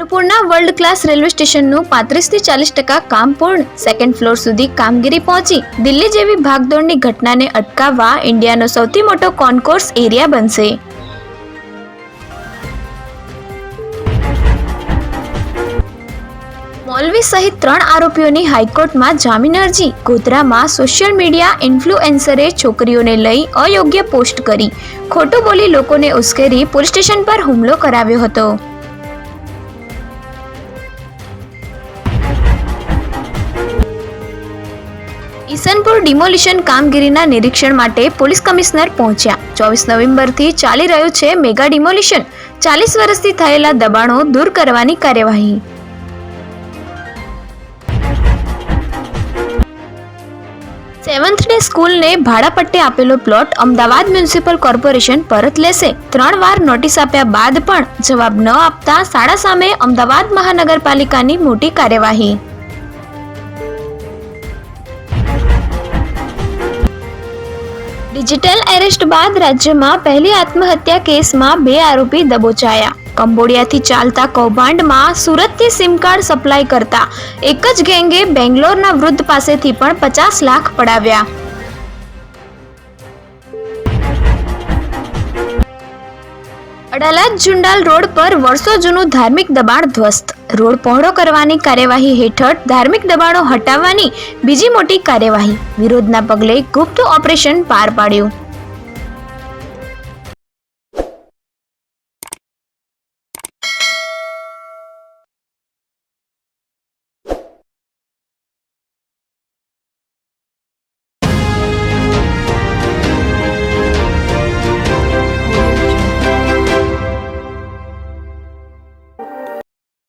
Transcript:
ઈસનપુરના world class railway સ્ટેશનનું પાંત્રીસથી ચાલીસ ટકા કામ પૂર્ણ. સેકન્ડ ફ્લોર સુધી કામગીરી પહોંચી. દિલ્હી જેવી ભાગદોડની ઘટનાને અટકાવવા ઇન્ડિયાનો સૌથી મોટો કોન્કોર્સ એરિયા બનશે. મોલવી સહિત ત્રણ આરોપીઓની હાઈકોર્ટમાં જામીન અરજી. ગોધરામાં સોશિયલ મીડિયા ઇન્ફ્લુએન્સરે છોકરીઓને લઈ અયોગ્ય પોસ્ટ કરી. ખોટું બોલી લોકોને ઉશ્કેરી પોલીસ સ્ટેશન પર હુમલો કરાવ્યો હતો. ઈસનપુર ડિમોલિશન કામગીરીના નિરીક્ષણ માટે પોલીસ કમિશનર પહોંચ્યા. ચોવીસ નવેમ્બરથી ચાલી રહ્યું છે મેગા ડિમોલિશન. ચાલીસ વર્ષથી થયેલા દબાણો દૂર કરવાની કાર્યવાહી. સેવન્થ ડે સ્કૂલને ભાડાપટ્ટે આપેલો પ્લોટ અમદાવાદ મ્યુનિસિપલ કોર્પોરેશન પરત લેશે. ત્રણ વાર નોટિસ આપ્યા બાદ પણ જવાબ ન આપતા શાળા સામે અમદાવાદ મહાનગરપાલિકાની મોટી કાર્યવાહી. ડિજિટલ એરેસ્ટ બાદ રાજ્યમાં પહેલી આત્મહત્યા કેસમાં બે આરોપી દબોચાયા. કંબોડિયાથી ચાલતા કૌભાંડમાં સુરતથી સિમ કાર્ડ સપ્લાય કરતા એક જ ગેંગે બેંગ્લોરના વૃદ્ધ પાસેથી પણ પચાસ લાખ પડાવ્યા. અડાલજ જુંડાલ રોડ પર વર્ષો જૂનું ધાર્મિક દબાણ ધ્વસ્ત. રોડ પહોળો કરવાની કાર્યવાહી હેઠળ ધાર્મિક દબાણો હટાવવાની બીજી મોટી કાર્યવાહી. વિરોધના પગલે ગુપ્ત ઓપરેશન પાર પાડ્યું.